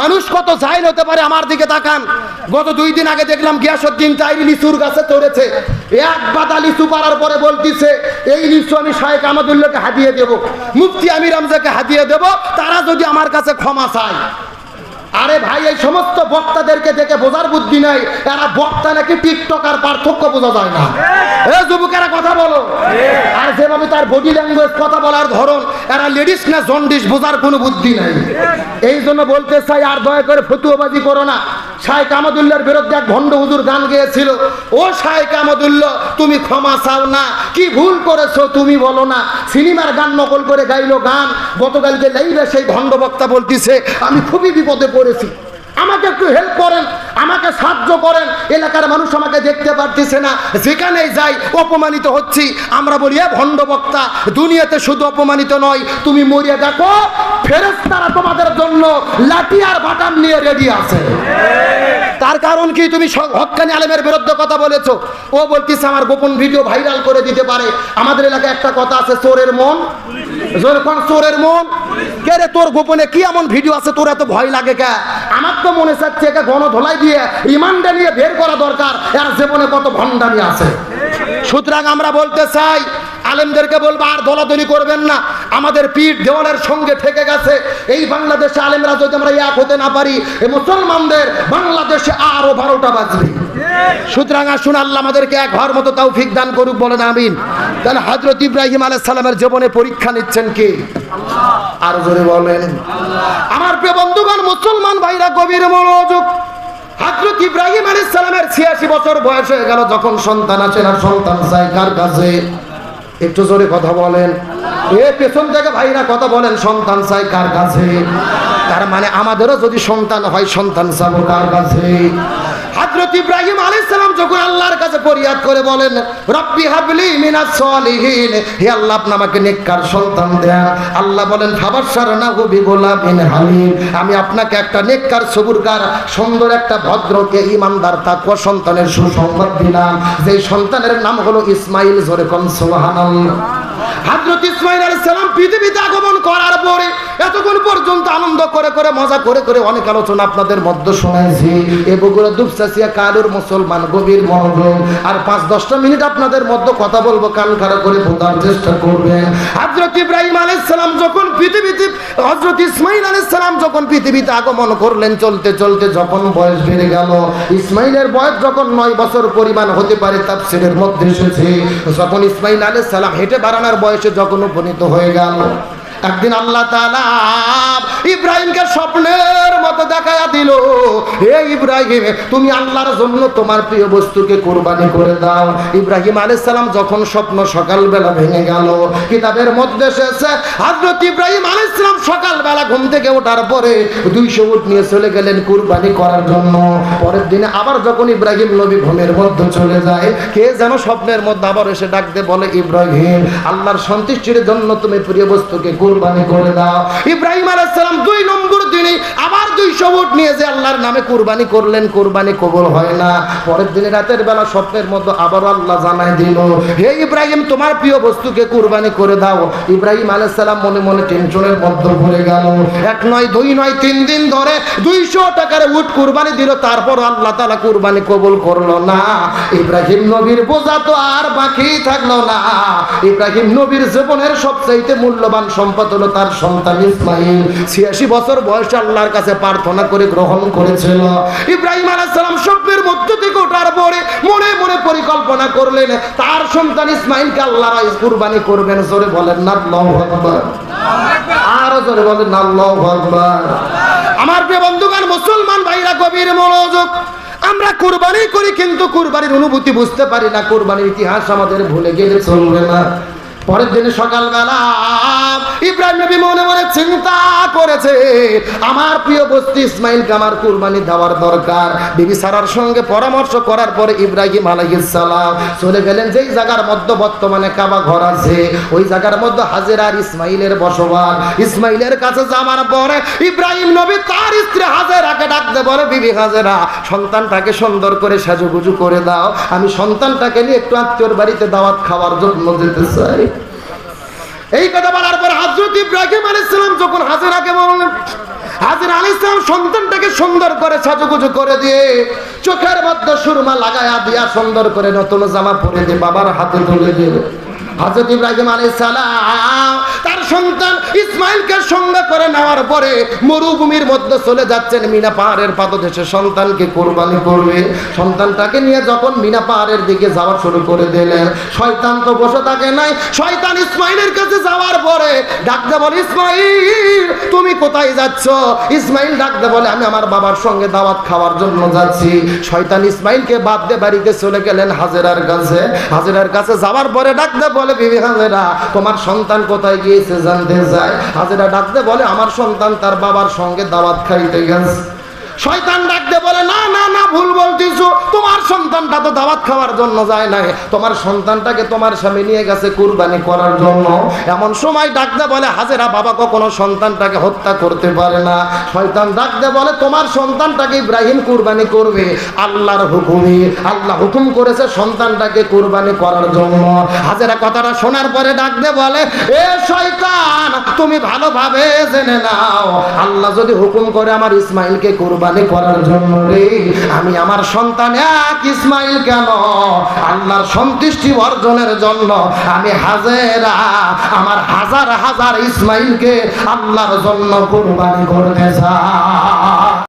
মানুষ কত জাহিল হতে পারে আমার দিকে তাকান। গত দুই দিন আগে দেখলাম গিয়াসুদ্দিন চাইরি লিচুর গাছে চড়েছে এক বাদা লিচু পারার পরে বলতিছে, এই লিচু আমি শাহেক আমাদুল্লাহকে হাতিয়ে দেব। মুফতি আমির আমজাকে হাতিয়ে দেব, তারা যদি আমার কাছে ক্ষমা চায়। আরে ভাই, এই সমস্ত বক্তাদেরকে দেখে বোঝার বুদ্ধি নাই। এরা বক্তা নাকি টিকটক আর পার্থক্য বোঝা যায় না। এ যুবকেরা কথা বলো। আর যেভাবে তার বডি ল্যাঙ্গুয়েজ কথা বলার ধরন এরা লেডিস না জন্ডিস বোঝার কোনো বুদ্ধি নাই। এই জন্য বলতে চাই, আর দয়া করে ফতুয়াবাজি করো না। শাহেক আমাদুল্লার বিরুদ্ধে এক ভণ্ড হুজুর গান গেয়েছিল। ও শাহেক আমাদুল্লা, তুমি ক্ষমা চাও না। কি ভুল করেছ তুমি বলো না। সিনেমার গান নকল করে গাইলো গান। গতকালকে লাইভে সেই ভণ্ড বক্তা বলতিছে, আমি খুবই বিপদে পড়েছি। আমাকে একটু হেল্প করেন, আমাকে সাহায্য করেন। এলাকার মানুষ আমাকে দেখতে পারতেছে না। যেখানেই যাই, অপমানিত হচ্ছি। আমরা বলি, এ ভণ্ড বক্তা দুনিয়াতে শুধু অপমানিত নয়, তুমি মরিয়া দেখো ফেরেস্তারা তোমাদের জন্য লাঠি আর বাটাম নিয়ে রেডি আছে। তার কারণ কি? তুমি হক্কানি আলেমের বিরুদ্ধে কথা বলেছ। ও বলতিছে, আমার গোপন ভিডিও ভাইরাল করে দিতে পারে। আমাদের এলাকায় একটা কথা আছে, চোরের মন। কোন চোরের মন? কে রে তোর গোপনে কি এমন ভিডিও আছে? তোর এত ভয় লাগে কে? আমার তো মনে চাচ্ছে একে গণধোলাই দিয়ে রিমান্ডে নিয়ে বের করা দরকার। এর জীবনে কত ভণ্ডামি আছে। সুতরাং আমরা বলতে চাই, আলেমদেরকে বলব, আর দলাদলি করবেন না। আমাদের পীঠ দেওয়ালের সঙ্গে থেকে গেছে। এই বাংলাদেশে আলেমরা যদি আমরা এক হতে না পারি মুসলমানদের বাংলাদেশে আরও বারোটা বাজবে। সুতরাং আসুন, আল্লাহ আমাদেরকে এক ঘর মতো তৌফিক দান করুক, বলেন আমিন। তাহলে হজরত ইব্রাহিম সালামের জীবনে পরীক্ষা নিচ্ছেন কে? আর জোরে বলেন। আমার প্রিয় বন্ধুগণ মুসলমান ভাইরা গভীর মনোযোগ। হজরত ইব্রাহিম সালামের ছিয়াশি বছর বয়স হয়ে গেল যখন সন্তান আছে না সন্তান চাই কার কাছে? একটু জোরে কথা বলেন। এ পেছন থেকে ভাইরা কথা বলেন সন্তান চাই কার কাছে? তার মানে আমাদেরও যদি সন্তান হয় সন্তান চাবো কার কাছে? হযরত ইব্রাহিম আলাইহিস সালাম যখন আল্লাহর কাছে ফরিয়াদ করে বলেন, রব্বি হাবলি মিনাস সলিহিন হে আল্লাহ, আপনি আমাকে নেককার সন্তান দেন। আল্লাহ বলেন, ফাবাশশারনাহু বিগুলামিন হালিম আমি আপনাকে একটা নেককার সবুরকার সুন্দর একটা ভদ্রকে ইমানদার, তাকওয়া সন্তানের সুসংবাদ দিলাম। যেই সন্তানের নাম হলো ইসমাইল, জোরে কোন সুবহানাল্লাহ। হযরত ইসমাইল আলাইহিস সালাম পৃথিবীতে আগমন এতক্ষণ পর্যন্ত আনন্দ করে করে, মজা করে করে অনেক আলোচনা আপনাদের মধ্যে শোনাইছি। এ বগুড়া দুপচাচিয়া কালুর মুসলমান গভীর মনোযোগ। আর পাঁচ দশটা মিনিট আপনাদের মধ্যে কথা বলব, কান খারাপ করে বোঝার চেষ্টা করবেন হযরত ইব্রাহিম সালাম যখন পৃথিবীতে, হযরত ইসমাইল সালাম যখন পৃথিবীতে আগমন করলেন, চলতে চলতে যখন বয়স বেড়ে গেল ইসমাইলের বয়স যখন নয় বছর পরিমাণ হতে পারে, তাফসীরের মধ্যে এসেছে। যখন ইসমাইল সালাম হেঁটে বাড়ানোর বয়সে যখন উপনীত হয়ে গেল একদিন আল্লাহ ইব্রাহিমকে স্বপ্নের মতো দেখায়া দিল, হে ইব্রাহিম, তুমি আল্লাহর জন্য তোমার প্রিয় বস্তুকে কোরবানি করে দাও। ইব্রাহিম সালাম যখন স্বপ্ন সকালবেলা ভেঙে গেল, কিতাবের মধ্যে এসেছে, হযরত ইব্রাহিম আলাইহিস সালাম সকালবেলা ঘুম থেকে ওঠার পরে 200 উট নিয়ে চলে গেলেন কুরবানি করার জন্য। পরের দিনে আবার যখন ইব্রাহিম নবী ঘুমের মধ্যে চলে যায়, কে যেন স্বপ্নের মধ্যে আবার এসে ডাকতে বলে, ইব্রাহিম, আল্লাহর সন্তুষ্টির জন্য তুমি প্রিয় বস্তুকে কুরবানি করে দাও। ইব্রাহিম আলাইহিস সালাম দুই নম্বর দিনে আবার দুইশো উট নিয়ে যে আল্লাহর নামে কুরবানি করলেন, কুরবানি কবুল হয় না। পরের দিনে রাতের বেলা স্বপ্নের আবারও আল্লাহ জানাই দিল, হে ইব্রাহিম, তোমার প্রিয় বস্তুকে করে দাও। ইব্রাহিম মনে মনে টেনশনের মধ্যে ভরে গেল। এক নয়, দুই নয়, তিন দিন ধরে দুইশো টাকার দিল, তারপর আল্লাহ কবুল করল না। ইব্রাহিম নবীর বোঝা তো আর বাকি থাকল না। ইব্রাহিম নবীর জীবনের সবচাইতে মূল্যবান সম্পদ হলো তার সন্তান ছিয়াশি বছর বয়সে আল্লাহর কাছে প্রার্থনা করে গ্রহণ করেছিল। ইব্রাহিম আলাইহিস সালাম স্বপ্নের মধ্য থেকে ওঠার পরে মনে মনে পরিকল্পনা করলেন, তার সন্তান ইসমাইলকে আল্লাহ কুরবানি করবেন। জোরে বলেন না আল্লাহু আকবার। আরও জোরে বলেন না আল্লাহু আকবার। আমার প্রিয় বন্ধুগণ, মুসলমান ভাইরা, গভীর মনোযোগ। আমরা কুরবানি করি কিন্তু কুরবানির অনুভূতি বুঝতে পারি না। কুরবানির ইতিহাস আমাদের ভুলে গেলে চলবে না। পরের দিনে সকালবেলা ইব্রাহিম নবী মনে মনে চিন্তা করেছে, আমার প্রিয় বস্তু ইসমাইলকে আমার কুরবানি দেওয়ার দরকার। বিবি সারার সঙ্গে পরামর্শ করার পরে ইব্রাহিম সালাম চলে গেলেন যেই জায়গার মধ্যে বর্তমানে কাবা ঘর আছে, ওই জায়গার মধ্যে হাজের আর ইসমাইলের বসবাস। ইসমাইলের কাছে যাওয়ার পরে ইব্রাহিম নবী তার স্ত্রী হাজেরাকে ডাকতে বলে, বিবি হাজেরা, সন্তানটাকে সুন্দর করে সাজুগুজু করে দাও। আমি সন্তানটাকে নিয়ে একটু আত্মীয়র বাড়িতে দাওয়াত খাওয়ার জন্য যেতে চাই। এই কথা বলার পর হযরত ইব্রাহিম আলাইসালাম যখন হাজেরাকে বললেন হাজেরা আলাইহিস সালাম সন্তানটা সুন্দর করে করে দিয়ে চোখের মধ্যে সুরমা সুন্দর করে নতুন জামা পরে দিয়ে বাবার হাতে তুলে দিয়ে হাজর ইব্রাহিম আলাইহিস সালাম তার সন্তান ইসমাইলকে সঙ্গে করে নেওয়ার পরে মরুভূমির মধ্যে চলে যাচ্ছেন মিনা পাহাড়ের পাদদেশে। সন্তানকে কোরবানি করবে? সন্তানটাকে নিয়ে যখন মিনা পাহাড়ের দিকে যাওয়া শুরু করে দিলেন, শয়তান তো বসে থাকে নাই। শয়তান ইসমাইলের কাছে যাওয়ার পরে ডাকতে বলে, ইসমাইল, তুমি কোথায় যাচ্ছ? ইসমাইল ডাকতে বলে, আমি আমার বাবার সঙ্গে দাওয়াত খাওয়ার জন্য যাচ্ছি। শয়তান ইসমাইলকে বাদ দিয়ে বাড়িতে চলে গেলেন হাজেরার কাছে। হাজেরার কাছে যাওয়ার পরে ডাকতে বলে, বিবি হাজেরা, তোমার সন্তান কোথায় গিয়েছে? জানতে যায় হাজেরা ডাকতে বলে আমার সন্তান তার বাবার সঙ্গে দাওয়াত খাইতে গেছে। শয়তান ডাকতে বলে, না না না, ভুল বলতেছো। তোমার সন্তানটা তো দাওয়াত খাওয়ার জন্য যায় নাই। তোমার সন্তানটাকে তোমার স্বামী নিয়ে গেছে কুরবানি করার জন্য। এমন সময় ডাকতে বলে, হাজেরা, বাবা কখনো সন্তানটাকে হত্যা করতে পারে না। শয়তান ডাকতে বলে, তোমার সন্তানটাকে ইব্রাহিম কুরবানি করবে। আল্লাহর হুকুমে, আল্লাহ হুকুম করেছে সন্তানটাকে কুরবানি করার জন্য। হাজেরা কথাটা শোনার পরে ডাকতে বলে, এ শয়তান, তুমি ভালোভাবে জেনে নাও। আল্লাহ যদি হুকুম করে আমার ইসমাইলকে কুরবানি করার জন্য রে। আমি আমার সন্তান এক ইসমাইল কেন? আল্লাহর সন্তুষ্টি অর্জনের জন্য আমি হাজেরা, আমার হাজার হাজার ইসমাইলকে আল্লাহর জন্য কুরবানি করতে চাই।